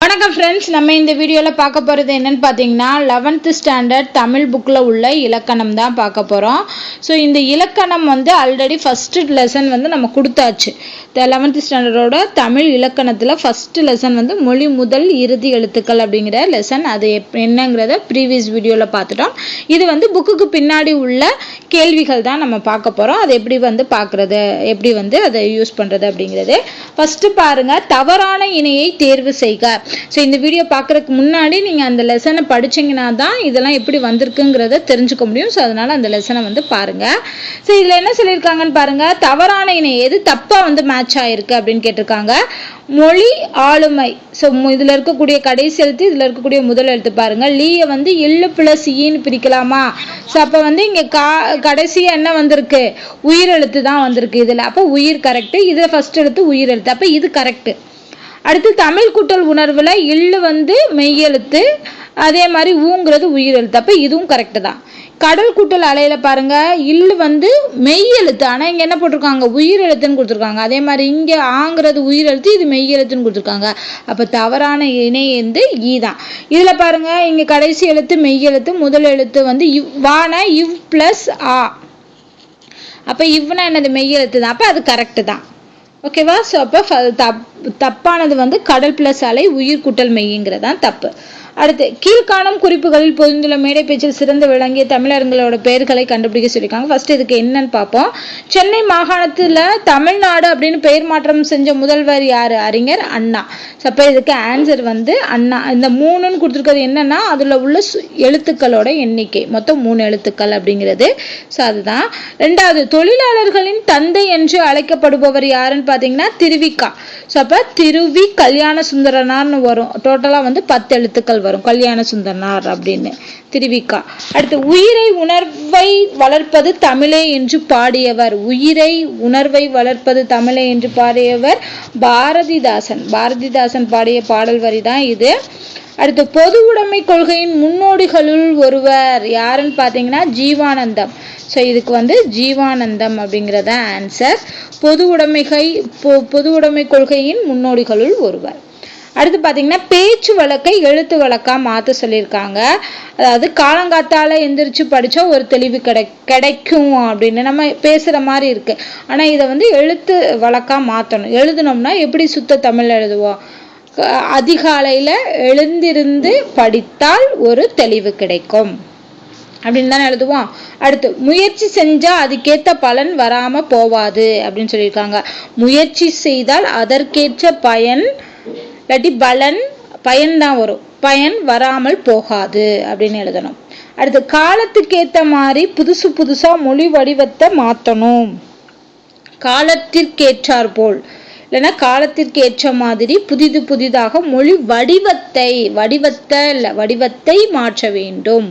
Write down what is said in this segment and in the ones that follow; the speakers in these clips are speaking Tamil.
வணக்கம் ஃப்ரெண்ட்ஸ் நம்ம இந்த வீடியோவில் பார்க்க போகிறது என்னன்னு பார்த்தீங்கன்னா லெவன்த்து ஸ்டாண்டர்ட் தமிழ் புக்கில் உள்ள இலக்கணம் தான் பார்க்க போகிறோம் ஸோ இந்த இலக்கணம் வந்து ஆல்ரெடி ஃபஸ்ட்டு லெசன் வந்து நம்ம கொடுத்தாச்சு. லெவன்த்து ஸ்டாண்டர்டோட தமிழ் இலக்கணத்தில் ஃபஸ்ட்டு லெசன் வந்து மொழி முதல் இறுதி எழுத்துக்கள் அப்படிங்கிற லெசன் அது எப் என்னங்கிறத ப்ரீவியஸ் வீடியோவில் பார்த்துட்டோம். இது வந்து புக்குக்கு பின்னாடி உள்ள கேள்விகள் தான் நம்ம பார்க்க போகிறோம் அதை எப்படி வந்து பார்க்குறது? எப்படி வந்து அதை யூஸ் பண்ணுறது அப்படிங்கிறது. ஃபஸ்ட்டு பாருங்கள் தவறான இணையை தேர்வு செய்க. ஸோ இந்த வீடியோ பார்க்குறதுக்கு முன்னாடி நீங்கள் அந்த லெசனை படிச்சீங்கன்னா தான் இதெல்லாம் எப்படி வந்திருக்குங்கிறத தெரிஞ்சுக்க முடியும். ஸோ அதனால் அந்த லெசனை வந்து பாருங்கள் ஸோ இதில் என்ன சொல்லியிருக்காங்கன்னு பாருங்கள் தவறான இணை எது தப்பாக வந்து மேட்ச் ஆயிருக்கு அப்படின்னு கேட்டிருக்காங்க. மொழி ஆளுமை. ஸோ இதில் இருக்கக்கூடிய கடைசி எழுத்து இதில் இருக்கக்கூடிய முதல் எழுத்து பாருங்கள் லீயை வந்து எள்ளு பிளஸ் ஈன்னு பிரிக்கலாமா? ஸோ அப்போ வந்து இங்கே கா கடைசியாக என்ன வந்திருக்கு? உயிரெழுத்து தான் வந்திருக்கு இதில். அப்போ உயிர் கரெக்டு இதில் ஃபஸ்ட் எழுத்து உயிர் எழுத்து அப்போ இது கரெக்டு அடுத்து தமிழ் கூட்டல் உணர்வில் இல்லு வந்து மெய்யெழுத்து அதே மாதிரி ஊங்கிறது உயிரெழுத்து. அப்போ இதுவும் கரெக்டு தான். கடல் கூட்டல் அலையில பாருங்க இல்லு வந்து மெய்யெழுத்து. ஆனால் இங்கே என்ன போட்டிருக்காங்க? உயிர் எழுத்துன்னு கொடுத்துருக்காங்க. அதே மாதிரி இங்கே ஆங்கிறது உயிரெழுத்து இது மெய்யெழுத்துன்னு கொடுத்துருக்காங்க. அப்போ தவறான இணை வந்து ஈ தான். இதில் பாருங்க இங்கே கடைசி எழுத்து மெய்யெழுத்து முதல் எழுத்து வந்து இவ் வான இவ் ப்ளஸ் ஆ. அப்போ இவ்னா என்னது? மெய்யெழுத்து தான் அப்போ அது கரெக்டு தான். ஓகேவா? ஸோ அப்போ தப் தப்பானது வந்து கடல் பிளஸ் அலை உயிர் கூட்டல் மெய்ங்கிறதான் தப்பு. அடுத்து கீழ்காணும் குறிப்புகளில் பொருந்துள்ள மேடை பேச்சில் சிறந்து விளங்கிய தமிழர்களோட பெயர்களை கண்டுபிடிக்க சொல்லியிருக்காங்க. ஃபர்ஸ்ட் இதுக்கு என்னன்னு பார்ப்போம். சென்னை மாகாணத்தில் தமிழ்நாடு அப்படின்னு பெயர் மாற்றம் செஞ்ச முதல்வர் யார்? அறிஞர் அண்ணா. ஸோ அப்போ இதுக்கு ஆன்சர் வந்து அண்ணா. இந்த மூணுன்னு கொடுத்துருக்கிறது என்னன்னா அதில் உள்ள எழுத்துக்களோட எண்ணிக்கை. மொத்தம் மூணு எழுத்துக்கள் அப்படிங்கிறது. ஸோ அதுதான். ரெண்டாவது தொழிலாளர்களின் தந்தை என்று அழைக்கப்படுபவர் யாருன்னு பார்த்தீங்கன்னா திருவிக்கா. ஸோ அப்போ திருவி கல்யாண சுந்தரனார்னு வரும். டோட்டலாக வந்து பத்து எழுத்துக்கள் வரும். கல்யாண சுந்தரனார் அப்படின்னு. திருவிக்கா. அடுத்து உயிரை உணர்வை வளர்ப்பது தமிழே என்று பாடியவர். உயிரை உணர்வை வளர்ப்பது தமிழே என்று பாடியவர் பாரதிதாசன். பாரதிதாசன் பாடிய பாடல் வரி தான் இது. அடுத்து பொது உடைமை கொள்கையின் முன்னோடிகளுள் ஒருவர் யாருன்னு பார்த்தீங்கன்னா ஜீவானந்தம். ஸோ இதுக்கு வந்து ஜீவானந்தம் அப்படிங்கிறத ஆன்சர் பொது உடைமைகை பொது உடைமை கொள்கையின் முன்னோடிகளுள் ஒருவர். அடுத்து பார்த்தீங்கன்னா பேச்சு வழக்கை எழுத்து வழக்கா மாற்ற சொல்லியிருக்காங்க. அதாவது காலங்காத்தால எந்திரிச்சு படித்தா ஒரு தெளிவு கிடை கிடைக்கும் அப்படின்னு நம்ம பேசுகிற மாதிரி இருக்கு. ஆனால் இதை வந்து எழுத்து வழக்கா மாற்றணும் எழுதணும்னா எப்படி சுத்த தமிழ் எழுதுவோம்? அதிகாலையில் எழுந்திருந்து படித்தால் ஒரு தெளிவு கிடைக்கும். அப்படின்னு தானே எழுதுவோம். அடுத்து முயற்சி செஞ்சா அதுக்கேற்ற பலன் வராம போவாது அப்படின்னு சொல்லியிருக்காங்க. முயற்சி செய்தால் அதற்கேற்ற பயன் இல்லாட்டி பலன் பயன் தான் வரும். பயன் வராமல் போகாது அப்படின்னு எழுதணும். அடுத்து காலத்துக்கு ஏற்ற மாதிரி புதுசு புதுசாக மொழி வடிவத்தை மாற்றணும் காலத்திற்கேற்றார் போல். இல்லைன்னா காலத்திற்கு ஏற்ற மாதிரி புதிது புதிதாக மொழி வடிவத்தை வடிவத்தை இல்லை வடிவத்தை மாற்ற வேண்டும்.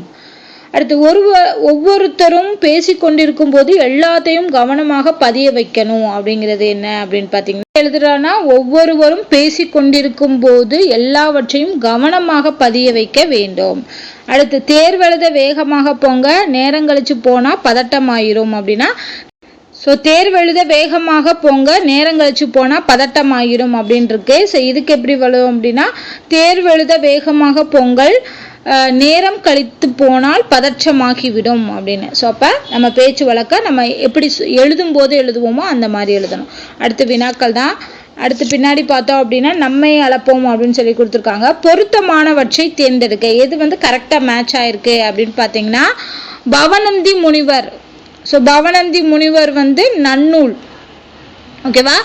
அடுத்து ஒரு ஒவ்வொருத்தரும் பேசி கொண்டிருக்கும் போது எல்லாத்தையும் கவனமாக பதிய வைக்கணும். அப்படிங்கிறது என்ன அப்படின்னு பார்த்தீங்கன்னா எழுதுறானா ஒவ்வொருவரும் பேசி கொண்டிருக்கும் போது எல்லாவற்றையும் கவனமாக பதிய வைக்க வேண்டும். அடுத்து தேர்வெழுத வேகமாக போங்க. நேரம் கழிச்சு போனா பதட்டமாயிரும் அப்படின்னா ஸோ தேர்வெழுத வேகமாக போங்க. நேரம் கழிச்சு போனால் பதட்டமாயிரும் அப்படின்னு இருக்கு ஸோ இதுக்கு எப்படி வரும் அப்படின்னா தேர்வெழுத வேகமாக பொங்கல் நேரம் கழித்து போனால் பதற்றமாகிவிடும் அப்படின்னு. ஸோ அப்போ நம்ம பேச்சு வழக்க நம்ம எப்படி எழுதும் போது எழுதுவோமோ அந்த மாதிரி எழுதணும். அடுத்து வினாக்கள் தான். அடுத்து பின்னாடி பார்த்தோம் அப்படின்னா நம்மை அளப்போம் அப்படின்னு சொல்லி கொடுத்துருக்காங்க. பொருத்தமானவற்றை தேர்ந்தெடுக்க. எது வந்து கரெக்டாக மேட்ச் ஆயிருக்கு அப்படின்னு பார்த்தீங்கன்னா பவனந்தி முனிவர். ஸோ பவனந்தி முனிவர் வந்து நன்னூல். ஓகேவா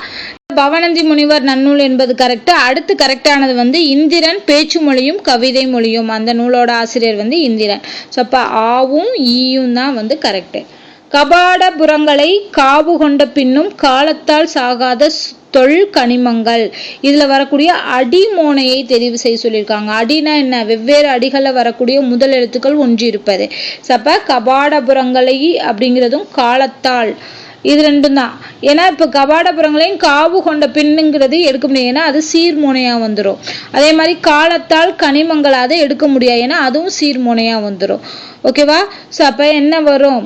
பவனந்தி முனிவர் நன்னூல் என்பது கரெக்ட் அடுத்து கரெக்டானது வந்து இந்திரன் பேச்சு மொழியும் கவிதை மொழியும். அந்த நூலோட ஆசிரியர் வந்து இந்திரன். ஸோ அப்போ ஆவும் ஈயும் தான் வந்து கரெக்டு கபாடபுரங்களை காவு கொண்ட பின்னும் காலத்தால் சாகாத தொல் கனிமங்கள். இதில் வரக்கூடிய அடிமோனையை தெரிவு செய்ய சொல்லியிருக்காங்க. அடினா என்ன? வெவ்வேறு அடிகளில் வரக்கூடிய முதல் எழுத்துக்கள் ஒன்று இருப்பது சப்ப கபாடபுரங்களை அப்படிங்கிறதும் காலத்தால் இது ரெண்டும் தான் ஏன்னா இப்போ கபாடபுரங்களையும் காவு கொண்ட பின்னுங்கிறது எடுக்க முடியாது. ஏன்னா அது சீர்முனையாக வந்துடும் அதே மாதிரி காலத்தால் கனிமங்கள் அதை எடுக்க முடியாது. ஏன்னா அதுவும் சீர்முனையாக வந்துடும் ஓகேவா ஸோ அப்போ என்ன வரும்?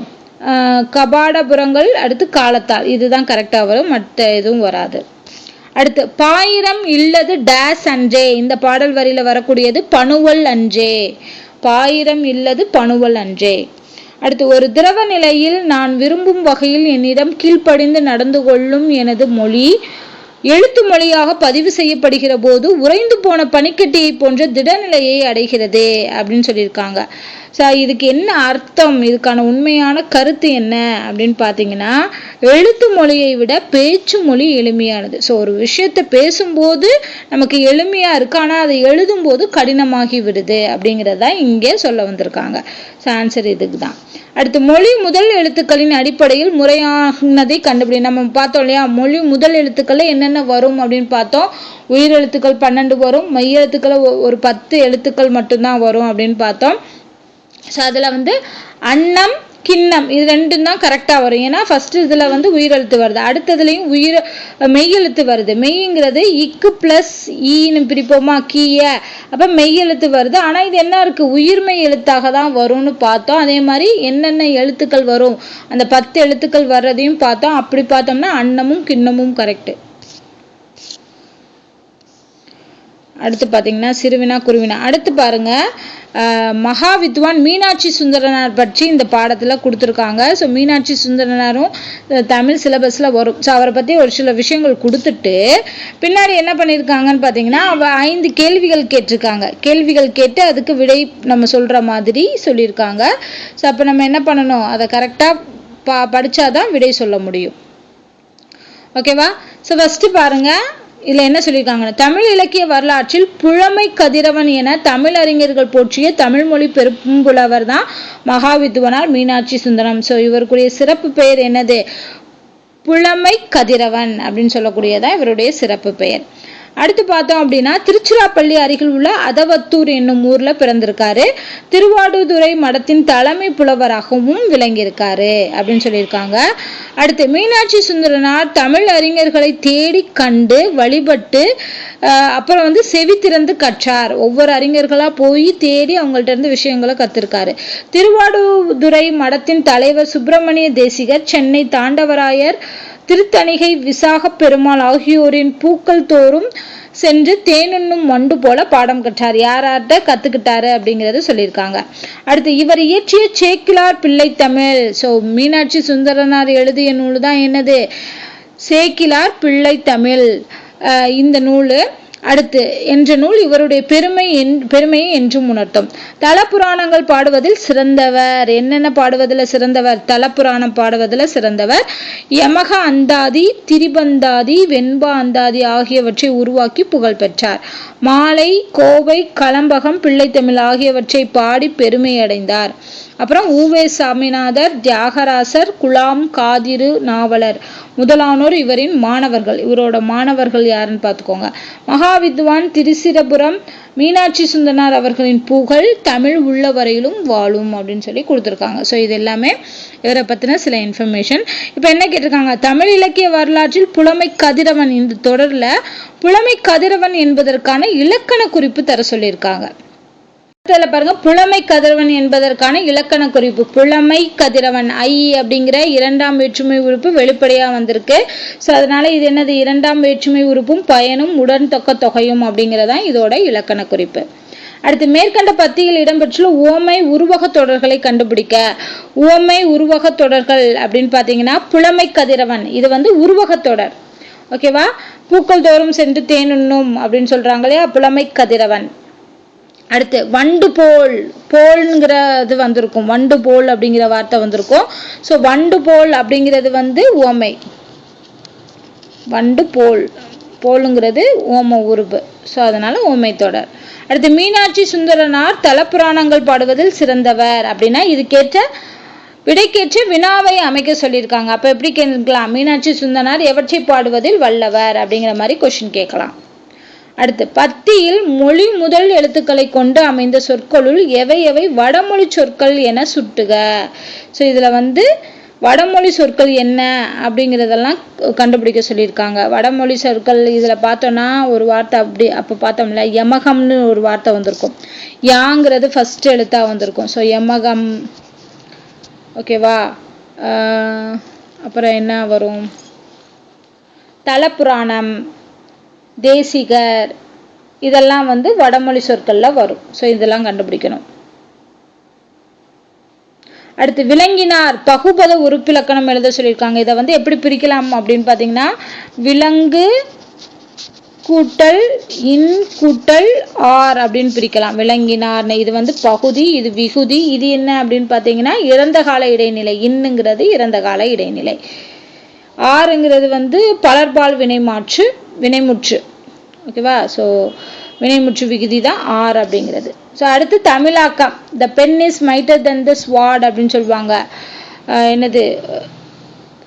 கபாடபுரங்கள் அடுத்து காலத்தால். இதுதான் கரெக்டாக வரும். மற்ற எதுவும் வராது. அடுத்து பாயிரம் இல்லது டேஸ் அன்றே. இந்த பாடல் வரியில வரக்கூடியது பணுவல் அன்றே. பாயிரம் இல்லது பணுவல் அன்றே. அடுத்து ஒரு திரவ நிலையில் நான் விரும்பும் வகையில் என்னிடம் கீழ்ப்படிந்து நடந்து கொள்ளும் எனது மொழி எழுத்து மொழியாக பதிவு செய்யப்படுகிற போது உறைந்து போன பனிக்கட்டியை போன்ற திடநிலையை அடைகிறது அப்படின்னு சொல்லியிருக்காங்க. ஸோ இதுக்கு என்ன அர்த்தம்? இதுக்கான உண்மையான கருத்து என்ன? அப்படின்னு பார்த்தீங்கன்னா எழுத்து மொழியை விட பேச்சு மொழி எளிமையானது. ஸோ ஒரு விஷயத்தை பேசும்போது நமக்கு எளிமையாக இருக்கு ஆனால் அதை எழுதும்போது கடினமாகி விடுது அப்படிங்கிறது இங்கே சொல்ல வந்திருக்காங்க. ஆன்சர் இதுக்கு தான் அடுத்து மொழி முதல் எழுத்துக்களின் அடிப்படையில் முறையானதை கண்டுபிடி நம்ம பார்த்தோம் இல்லையா? மொழி முதல் எழுத்துக்களில் என்னென்ன வரும் அப்படின்னு பார்த்தோம். உயிர் எழுத்துக்கள் பன்னெண்டு வரும். மையெழுத்துக்களை எழுத்துக்கள் ஒரு பத்து எழுத்துக்கள் மட்டும்தான் வரும் அப்படின்னு பார்த்தோம். ஸோ அதில் வந்து அன்னம் கிண்ணம் இது ரெண்டும் தான் கரெக்டாக வரும். ஏன்னா ஃபஸ்ட்டு இதில் வந்து உயிரெழுத்து வருது. அடுத்ததுலேயும் உயிர் மெய்யெழுத்து வருது. மெய்ங்கிறது இக்கு ப்ளஸ் ஈன்னு பிரிப்போமா? கீய. அப்போ மெய்யெழுத்து வருது. ஆனால் இது என்ன இருக்குது உயிர்மை எழுத்தாக தான் வரும்னு பார்த்தோம். அதே மாதிரி என்னென்ன எழுத்துக்கள் வரும்? அந்த பத்து எழுத்துக்கள் வர்றதையும் பார்த்தோம். அப்படி பார்த்தோம்னா அன்னமும் கிண்ணமும் கரெக்டு அடுத்து பார்த்தீங்கன்னா சிறுவினா குருவினா. அடுத்து பாருங்க மகா வித்வான் மீனாட்சி சுந்தரனார் பற்றி இந்த பாடத்தில் கொடுத்துருக்காங்க. ஸோ மீனாட்சி சுந்தரனாரும் தமிழ் சிலபஸில் வரும். ஸோ அவரை பற்றி ஒரு சில விஷயங்கள் கொடுத்துட்டு பின்னாடி என்ன பண்ணியிருக்காங்கன்னு பார்த்தீங்கன்னா அவ ஐந்து கேள்விகள் கேட்டிருக்காங்க. கேள்விகள் கேட்டு அதுக்கு விடை நம்ம சொல்கிற மாதிரி சொல்லியிருக்காங்க. ஸோ அப்போ நம்ம என்ன பண்ணணும்? அதை கரெக்டாக பா படித்தாதான் விடை சொல்ல முடியும். ஓகேவா ஸோ ஃபஸ்ட்டு பாருங்கள் இதில் என்ன சொல்லியிருக்காங்கன்னா தமிழ் இலக்கிய வரலாற்றில் புழமை கதிரவன் என தமிழறிஞர்கள் போற்றிய தமிழ்மொழி பெரும்புலவர் தான் மகாவித்வனார் மீனாட்சி சுந்தரம். ஸோ இவருக்குரிய சிறப்பு பெயர் என்னது? புழமை கதிரவன் அப்படின்னு சொல்லக்கூடியதான் இவருடைய சிறப்பு பெயர். அடுத்து பார்த்தோம் அப்படின்னா திருச்சிராப்பள்ளி அருகில் உள்ள அதவத்தூர் என்னும் ஊர்ல பிறந்திருக்காரு. திருவாடுதுறை மடத்தின் தலைமை புலவராகவும் விளங்கியிருக்காரு அப்படின்னு சொல்லியிருக்காங்க. அடுத்து மீனாட்சி சுந்தரனார் தமிழ் அறிஞர்களை தேடி கண்டு வழிபட்டு அப்புறம் வந்து செவி திறந்து கற்றார். ஒவ்வொரு அறிஞர்களா போய் தேடி அவங்கள்ட்ட இருந்து விஷயங்களை கத்திருக்காரு. திருவாடுதுறை மடத்தின் தலைவர் சுப்பிரமணிய தேசிகர் சென்னை தாண்டவராயர் திருத்தணிகை விசாக பெருமாள் ஆகியோரின் பூக்கள் தோறும் சென்று தேனுண்ணும் மண்டு போல பாடம் கற்றார். யார்கிட்ட கற்றுக்கிட்டாரு அப்படிங்கறத சொல்லியிருக்காங்க. அடுத்து இவர் இயற்றிய சேக்கிலார் பிள்ளை தமிழ். ஸோ மீனாட்சி சுந்தரனார் எழுதிய நூல் தான் என்னது? சேக்கிலார் பிள்ளை தமிழ். இந்த நூல் அடுத்து என்ற நூல் இவருடைய பெருமை என் பெருமையை என்றும் உணர்த்தும். தலப்புராணங்கள் பாடுவதில் சிறந்தவர். என்னென்ன பாடுவதில் சிறந்தவர்? தல புராணம் பாடுவதில் சிறந்தவர். யமக அந்தாதி திரிபந்தாதி வெண்பா அந்தாதி ஆகியவற்றை உருவாக்கி புகழ் பெற்றார். மாலை கோவை களம்பகம் பிள்ளைத்தமிழ் ஆகியவற்றை பாடி பெருமை அடைந்தார் அப்புறம் ஊவே சாமிநாதர் தியாகராசர் குலாம் காதிரு நாவலர். முதலானோர் இவரின் மாணவர்கள். இவரோட மாணவர்கள் யாருன்னு பார்த்துக்கோங்க. மகாவித்வான் திருசிரபுரம் மீனாட்சி சுந்தனார் அவர்களின் புகழ் தமிழ் உள்ள வரையிலும் வாழும் அப்படின்னு சொல்லி கொடுத்துருக்காங்க. ஸோ இது எல்லாமே இவரை பற்றின சில இன்ஃபர்மேஷன் இப்போ என்ன கேட்டிருக்காங்க? தமிழ் இலக்கிய வரலாற்றில் புலமை கதிரவன் இந்த தொடரில் புலமை கதிரவன் என்பதற்கான இலக்கண குறிப்பு தர சொல்லியிருக்காங்க. இதில் பாருங்க. புலமை கதிரவன் என்பதற்கான இலக்கண குறிப்பு. புலமை கதிரவன் ஐ அப்படிங்கிற இரண்டாம் வேற்றுமை உறுப்பு வெளிப்படையாக வந்திருக்கு. ஸோ அதனால இது என்னது? இரண்டாம் வேற்றுமை உறுப்பும் பயனும் உடன் தொக்க தொகையும் அப்படிங்கிறதான் இதோட இலக்கண குறிப்பு. அடுத்து மேற்கண்ட பத்தியில் இடம்பெற்றுள்ள ஓமை உருவக தொடர்களை கண்டுபிடிக்க. ஓமை உருவக தொடர்கள் அப்படின்னு பார்த்தீங்கன்னா புலமை கதிரவன். இது வந்து உருவக தொடர். ஓகேவா பூக்கள் தோறும் சென்று தேனுண்ணும் அப்படின்னு சொல்றாங்க இல்லையா? புலமை கதிரவன். அடுத்து வண்டு போல் போல்ங்கிறது வந்திருக்கும். வண்டு போல் அப்படிங்கிற வார்த்தை வந்திருக்கும். ஸோ வண்டு போல் அப்படிங்கிறது வந்து ஓமை வண்டு போல் போலுங்கிறது ஓம உருபு. ஸோ அதனால ஓமை தொடர். அடுத்து மீனாட்சி சுந்தரனார் தலப்புராணங்கள் பாடுவதில் சிறந்தவர் அப்படின்னா இதுக்கேற்ற விடைக்கேற்ற வினாவை அமைக்க சொல்லியிருக்காங்க. அப்போ எப்படி கேட்கலாம்? மீனாட்சி சுந்தரனார் எவற்றை பாடுவதில் வல்லவர் அப்படிங்கிற மாதிரி கொஷின் கேட்கலாம். அடுத்து பத்தியில் மொழி முதல் எழுத்துக்களை கொண்டு அமைந்த சொற்களுள் எவை எவை வடமொழி சொற்கள் என சுட்டுக. ஸோ இதில் வந்து வடமொழி சொற்கள் என்ன அப்படிங்கிறதெல்லாம் கண்டுபிடிக்க சொல்லியிருக்காங்க. வடமொழி சொற்கள் இதில் பார்த்தோன்னா ஒரு வார்த்தை அப்படி அப்போ பார்த்தோம்ல யமகம்னு ஒரு வார்த்தை வந்திருக்கும். யாங்கிறது ஃபஸ்ட் எழுத்தாக வந்திருக்கும். ஸோ யமகம் ஓகேவா அப்புறம் என்ன வரும்? தலப்புராணம். தேசிகர் இதெல்லாம் வந்து வடமொழி சொற்களில் வரும். ஸோ இதெல்லாம் கண்டுபிடிக்கணும். அடுத்து விலங்கினார் பகுபத உறுப்பிலக்கணம் எழுத சொல்லியிருக்காங்க. இதை வந்து எப்படி பிரிக்கலாம் அப்படின்னு பார்த்தீங்கன்னா விலங்கு கூட்டல் இன் கூட்டல் ஆர் அப்படின்னு பிரிக்கலாம். விலங்கினார்னு இது வந்து பகுதி இது விகுதி இது என்ன அப்படின்னு பார்த்தீங்கன்னா இறந்த கால இடைநிலை இன்னுங்கிறது இறந்த கால இடைநிலை. ஆறுங்கிறது வந்து பலர்பால் வினைமாற்று வினைமுற்று. ஓகேவா? ஸோ வினைமுற்று விகுதி தான் ஆர் அப்படிங்கிறது. ஸோ அடுத்து தமிழாக்கம். த பென் இஸ் மைட்டர் தென் த ஸ்வாட் அப்படின்னு சொல்லுவாங்க. அஹ் என்னது?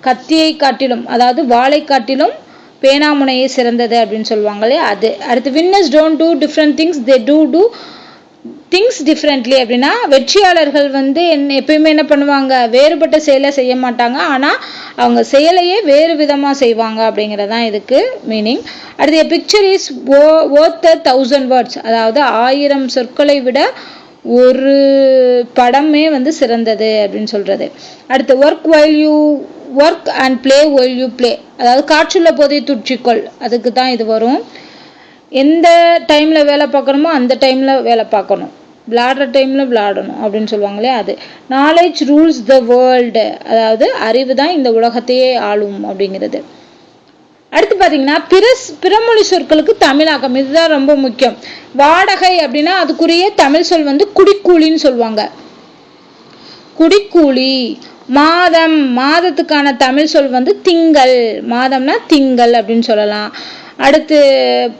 கத்தியை காட்டிலும் அதாவது வாளை காட்டிலும் பேனாமுனையே சிறந்தது அப்படின்னு சொல்லுவாங்களே அது. அடுத்து winners don't do different things they do do things differently அப்படின்னா வெற்றியாளர்கள் வந்து என்ன எப்பயுமே என்ன பண்ணுவாங்க வேறுபட்ட செயலை செய்ய மாட்டாங்க. ஆனால் அவங்க செயலையே வேறு விதமாக செய்வாங்க அப்படிங்கிறது தான் இதுக்கு மீனிங் அடுத்து பிக்சர் இஸ் ஓ ஓர்த் தௌசண்ட் வேர்ட்ஸ் அதாவது ஆயிரம் சொற்களை விட ஒரு படமே வந்து சிறந்தது அப்படின்னு சொல்கிறது அடுத்து work while you work and play while you play அதாவது காற்றுள்ள போதே துற்றிக்கொள். அதுக்கு தான் இது வரும். எந்த டைமில் வேலை பார்க்கணுமோ அந்த டைமில் வேலை பார்க்கணும். விளாடுற டைமில் விளாடணும் அப்படின்னு சொல்லுவாங்களே அது. நாலேஜ் ரூல்ஸ் த வேர்ல்டு அதாவது அறிவு தான் இந்த உலகத்தையே ஆளும் அப்படிங்கிறது. அடுத்து பார்த்தீங்கன்னா பிற பிறமொழி சொற்களுக்கு தமிழாக்கம். இதுதான் ரொம்ப முக்கியம். வாடகை அப்படின்னா அதுக்குரிய தமிழ் சொல் வந்து குடிக்கூலின்னு சொல்லுவாங்க. குடிக்கூலி மாதம் மாதத்துக்கான தமிழ் சொல் வந்து திங்கள். மாதம்னா திங்கள் அப்படின்னு சொல்லலாம். அடுத்து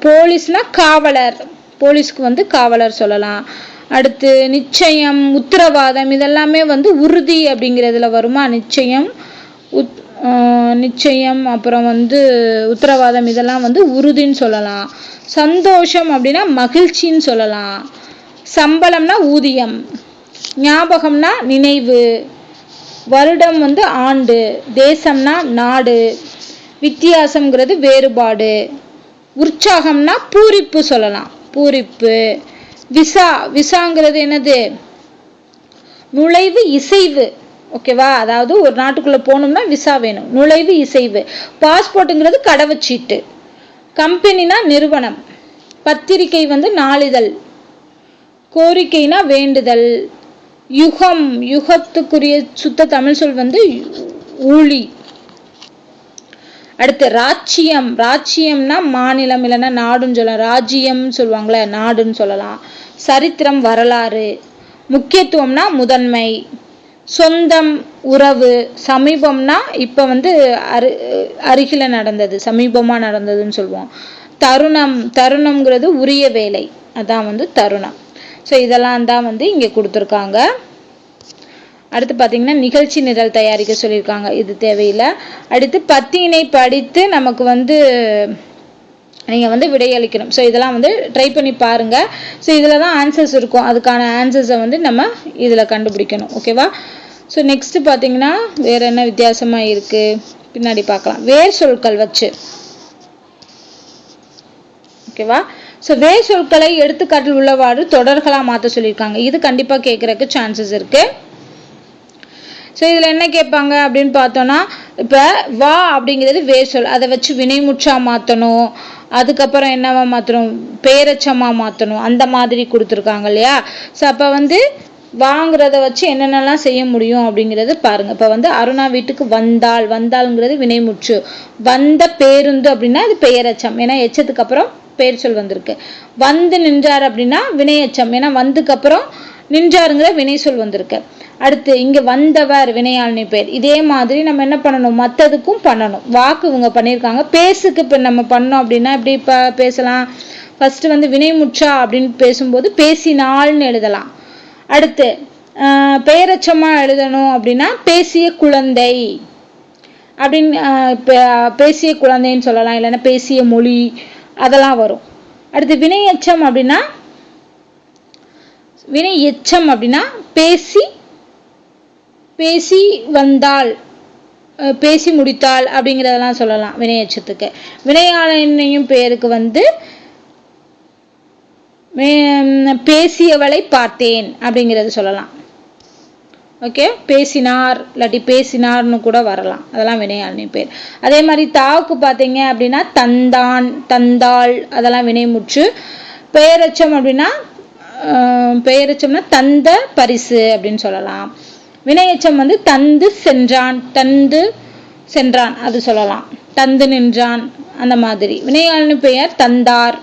போலீஸ்னா காவலர். போலீஸ்க்கு வந்து காவலர் சொல்லலாம். அடுத்து நிச்சயம் உத்தரவாதம் இதெல்லாமே வந்து உறுதி அப்படிங்கிறதுல வருமா? நிச்சயம் உத் நிச்சயம் அப்புறம் வந்து உத்தரவாதம் இதெல்லாம் வந்து உறுதின்னு சொல்லலாம். சந்தோஷம் அப்படின்னா மகிழ்ச்சின்னு சொல்லலாம். சம்பளம்னா ஊதியம். ஞாபகம்னா நினைவு. வருடம் வந்து ஆண்டு. தேசம்னா நாடு. வித்தியாசங்கிறது வேறுபாடு. உற்சாகம்னா பூரிப்பு சொல்லலாம். பூரிப்பு. விசா விசாங்கிறது என்னது? நுழைவு இசைவு. ஓகேவா அதாவது ஒரு நாட்டுக்குள்ள போகணும்னா விசா வேணும். நுழைவு இசைவு. பாஸ்போர்ட்டுங்கிறது கடவுச்சீட்டு. கம்பெனினா நிறுவனம். பத்திரிகை வந்து நாளிதழ். கோரிக்கைனா வேண்டுதல். யுகம் யுகத்துக்குரிய சுத்த தமிழ் சொல் வந்து ஊழி. அடுத்து ராச்சியம் ராச்சியம்னா மாநிலம் இல்லைன்னா நாடுன்னு சொல்லலாம். ராஜ்யம்னு சொல்லுவாங்களே நாடுன்னு சொல்லலாம். சரித்திரம் வரலாறு. முக்கியத்துவம்னா முதன்மை. சொந்தம் உறவு சமீபம்னா இப்போ வந்து அரு அருகில் நடந்தது சமீபமாக நடந்ததுன்னு சொல்லுவோம். தருணம் தருணம்ங்கிறது உரிய வேலை. அதான் வந்து தருணம். ஸோ இதெல்லாம் தான் வந்து இங்கே கொடுத்துருக்காங்க. அடுத்து பார்த்தீங்கன்னா நிகழ்ச்சி நிரல் தயாரிக்க சொல்லியிருக்காங்க. இது தேவையில்லை. அடுத்து பத்தியினை படித்து நமக்கு வந்து நீங்கள் வந்து விடையளிக்கணும். ஸோ இதெல்லாம் வந்து ட்ரை பண்ணி பாருங்கள் ஸோ இதில் தான் ஆன்சர்ஸ் இருக்கும். அதுக்கான ஆன்சர்ஸை வந்து நம்ம இதில் கண்டுபிடிக்கணும். ஓகேவா ஸோ நெக்ஸ்ட்டு பார்த்தீங்கன்னா வேறு என்ன வித்தியாசமாக இருக்குது பின்னாடி பார்க்கலாம் வேர் சொற்கள் வச்சு. ஓகேவா ஸோ வேர் சொற்களை எடுத்துக்காட்டில் உள்ளவாறு தொடர்களாக மாற்ற சொல்லியிருக்காங்க. இது கண்டிப்பாக கேட்குறக்கு சான்சஸ் இருக்குது ஸோ இதில் என்ன கேட்பாங்க அப்படின்னு பார்த்தோன்னா இப்போ வா அப்படிங்கிறது வேர் சொல். அதை வச்சு வினைமுற்றா மாற்றணும் அதுக்கப்புறம் என்னவா மாற்றணும் பேரச்சமாக மாற்றணும் அந்த மாதிரி கொடுத்துருக்காங்க இல்லையா? ஸோ அப்போ வந்து வாங்குறத வச்சு என்னென்னலாம் செய்ய முடியும் அப்படிங்கிறது பாருங்க. இப்போ வந்து அருணா வீட்டுக்கு வந்தாள். வந்தாள்ங்கிறது வினைமுற்று. வந்த பேருந்து அப்படின்னா அது பெயரச்சம் ஏன்னா எச்சத்துக்கு அப்புறம் பெயர் சொல் வந்திருக்கு. வந்து நின்றார் அப்படின்னா வினையச்சம். ஏன்னா வந்துக்கு அப்புறம் நின்றாருங்கிற வினை சொல் வந்திருக்கு. அடுத்து இங்கே வந்தவர் வினையாளினி பேர். இதே மாதிரி நம்ம என்ன பண்ணணும்? மற்றதுக்கும் பண்ணணும். வாக்கு இவங்க பண்ணியிருக்காங்க. பேசுக்கு இப்போ நம்ம பண்ணோம் அப்படின்னா இப்படி இப்போ பேசலாம்? ஃபஸ்ட்டு வந்து வினைமுற்றா அப்படின்னு பேசும்போது பேசினாள்னு எழுதலாம். அடுத்து பெயரச்சமாக எழுதணும் அப்படின்னா பேசிய குழந்தை அப்படின்னு பேசிய குழந்தைன்னு சொல்லலாம். இல்லைன்னா பேசிய மொழி அதெல்லாம் வரும். அடுத்து வினையச்சம் அப்படின்னா வினை எச்சம் அப்படின்னா பேசி பேசி வந்தால் பேசி முடித்தாள் அப்படிங்கிறதெல்லாம் சொல்லலாம் வினை எச்சத்துக்கு. வினையாளனையும் பேருக்கு வந்து பேசியவளை பார்த்தேன் அப்படிங்கிறது சொல்லலாம். ஓகே? பேசினார் இல்லாட்டி பேசினார்னு கூட வரலாம். அதெல்லாம் வினையாளனி பேர் அதே மாதிரி தாவுக்கு பார்த்தீங்க அப்படின்னா தந்தான் தந்தாள் அதெல்லாம் வினைமுற்று. பெயரச்சம் அப்படின்னா பெயரச்சம்னா தந்த பரிசு அப்படின்னு சொல்லலாம். வினையச்சம் வந்து தந்து சென்றான் தந்து சென்றான் அது சொல்லலாம். தந்து நின்றான் அந்த மாதிரி. வினையாளனி பெயர் தந்தார்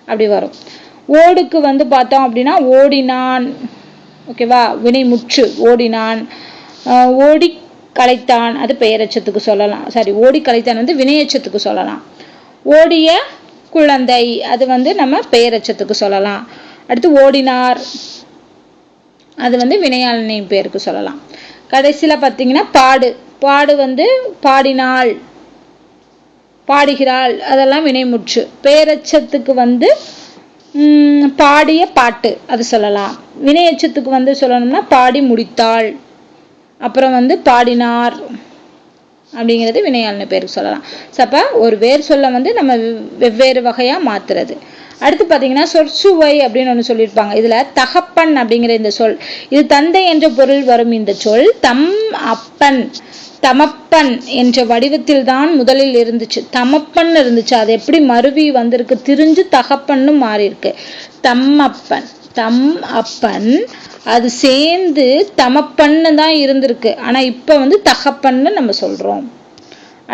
அப்படி வரும். ஓடுக்கு வந்து பார்த்தோம் அப்படின்னா ஓடினான். ஓகேவா வினை முற்று ஓடினான். ஓடி கலைத்தான் அது பெயரச்சத்துக்கு சொல்லலாம். சாரி ஓடி கலைத்தான் வந்து வினையச்சத்துக்கு சொல்லலாம். ஓடிய குழந்தை அது வந்து நம்ம பெயரச்சத்துக்கு சொல்லலாம். அடுத்து ஓடினார். அது வந்து வினையாளனை பேருக்கு சொல்லலாம். கடைசியில் பார்த்தீங்கன்னா பாடு. பாடு வந்து பாடினாள். பாடுகிறாள். அதெல்லாம் வினைமுற்று. பேரச்சத்துக்கு வந்து பாடிய பாட்டு அது சொல்லலாம். வினையச்சத்துக்கு வந்து சொல்லணும்னா பாடி முடித்தாள். அப்புறம் வந்து பாடினார். அப்படிங்கிறது வினையாளன பேருக்கு சொல்லலாம். சப்போ ஒரு வேர் சொல்ல வந்து நம்ம வெவ்- வெவ்வேறு வகையாக மாத்துறது. அடுத்து பார்த்தீங்கன்னா சொற்சுவை அப்படின்னு ஒன்று சொல்லியிருப்பாங்க. இதில் தகப்பன் அப்படிங்கிற இந்த சொல். இது தந்தை என்ற பொருள் வரும் இந்த சொல். தம் அப்பன் தமப்பன் என்ற வடிவத்தில் தான் முதலில் இருந்துச்சு. தமப்பன் இருந்துச்சு. அது எப்படி மருவி வந்திருக்கு? திரிஞ்சு தகப்பன்னு மாறியிருக்கு. தம்மப்பன் தம் அப்பன். அது சேர்ந்து தமப்பன்னு தான் இருந்திருக்கு. ஆனால் இப்போ வந்து தகப்பன்னு நம்ம சொல்கிறோம்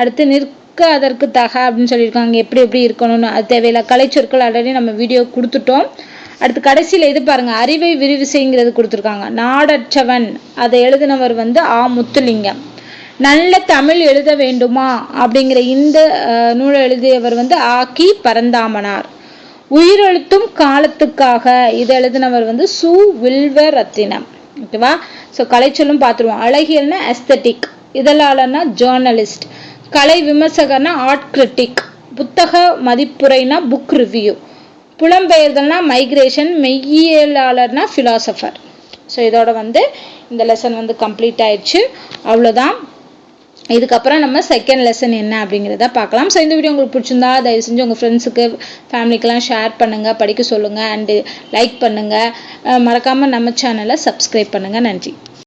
அடுத்து நிற்க அதற்கு தக அப்படின்னு சொல்லியிருக்காங்க. எப்படி எப்படி இருக்கணும்னு அது தேவையில்ல. கலைச்சொற்கள் ஆல்ரெடி நம்ம வீடியோ கொடுத்துட்டோம். அடுத்து கடைசியில் இது பாருங்க. அறிவை விரிவிசைங்கிறது கொடுத்துருக்காங்க. நாடற்றவன். அதை எழுதினவர் வந்து ஆ. முத்துலிங்கம். நல்ல தமிழ் எழுத வேண்டுமா? அப்படிங்கிற இந்த நூலை எழுதியவர் வந்து ஆக்கி பரந்தாமனார். உயிரெழுத்தும் காலத்துக்காக. இது எழுதினவர் வந்து சு. வில்வ ரத்தினம் ஓகேவா? ஸோ கலைச்சொல்லும் பார்த்துருவோம். அழகியல்னா அஸ்தட்டிக் இதழாளன்னா ஜேர்னலிஸ்ட் கலை விமர்சகர்னா ஆர்ட் கிரிட்டிக் புத்தக மதிப்புரைனா புக் ரிவ்யூ புலம்பெயர்தல்னா மைக்ரேஷன் மெய்யியலாளர்னா ஃபிலாசபர் ஸோ இதோட வந்து இந்த லெசன் வந்து கம்ப்ளீட் ஆயிடுச்சு. அவ்வளோதான் இதுக்கப்புறம் நம்ம செகண்ட் லெசன் என்ன அப்படிங்கிறத பார்க்கலாம். ஸோ இந்த வீடியோ உங்களுக்கு பிடிச்சிருந்தா தயவு செஞ்சு உங்கள் ஃப்ரெண்ட்ஸுக்கு ஃபேமிலிக்கெலாம் ஷேர் பண்ணுங்கள் படிக்க சொல்லுங்கள் அண்டு லைக் பண்ணுங்கள் மறக்காமல் நம்ம சேனலை சப்ஸ்கிரைப் பண்ணுங்கள் நன்றி.